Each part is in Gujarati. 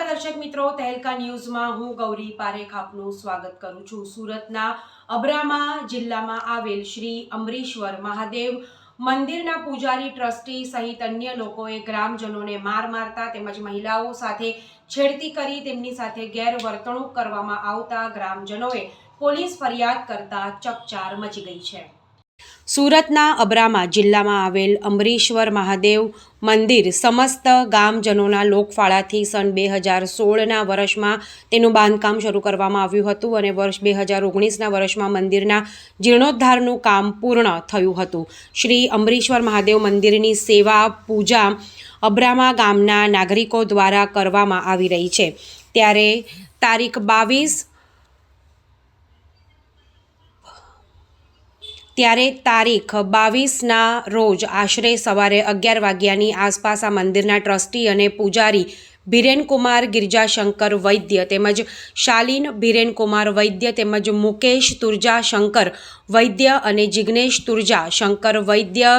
દર્શક મિત્રો, તહેલકા ન્યૂઝમાં હું ગૌરી પારેખ આપનું સ્વાગત કરું છું. સુરતના અબ્રામા જિલ્લામાં આવેલ શ્રી અમરીશ્વર મહાદેવ મંદિરના પૂજારી ટ્રસ્ટી સહિત અન્ય લોકોએ ગ્રામજનોને માર મારતા તેમજ મહિલાઓ સાથે છેડતી કરી તેમની સાથે ગેરવર્તણૂક કરવામાં આવતા ગ્રામજનોએ પોલીસ ફરિયાદ કરતા ચકચાર મચી ગઈ છે. સુરતના અબરામા જિલ્લામાં આવેલ અંબરીશ્વર મહાદેવ મંદિર સમસ્ત ગામજનોના લોકફાળાથી સન બે હજાર સોળના વર્ષમાં તેનું બાંધકામ શરૂ કરવામાં આવ્યું હતું અને વર્ષ બે હજાર ઓગણીસના વર્ષમાં મંદિરના જીર્ણોદ્ધારનું કામ પૂર્ણ થયું હતું. શ્રી અંબરીશ્વર મહાદેવ મંદિરની સેવા, પૂજા અબ્રામા ગામના નાગરિકો દ્વારા કરવામાં આવી રહી છે. ત્યારે તારીખ બાવીસ ત્યારે તારીખ બાવીસના રોજ આશરે સવારે અગિયાર વાગ્યાની આસપાસ આ મંદિરના ટ્રસ્ટી અને પૂજારી બિરેનકુમાર, ગિરજાશંકર વૈદ્ય તેમજ શાલીન બિરેનકુમાર વૈદ્ય તેમજ મુકેશ તુરજા શંકર વૈદ્ય અને જિગ્નેશ તુરજા શંકર વૈદ્ય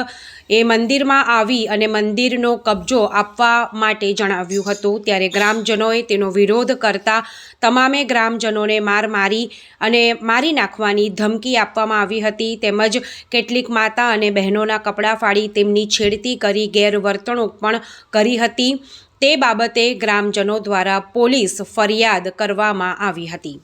એ મંદિરમાં આવી અને મંદિરનો કબજો આપવા માટે જણાવ્યું હતું. ત્યારે ગ્રામજનોએ તેનો વિરોધ કરતા તમામે ગ્રામજનોને માર મારી અને મારી નાખવાની ધમકી આપવામાં આવી હતી. તેમજ કેટલીક માતા અને બહેનોના કપડાં ફાડી તેમની છેડતી કરી ગેરવર્તણૂક પણ કરી હતી. તે બાબતે ગ્રામજનો દ્વારા પોલીસ ફરિયાદ કરવામાં આવી હતી.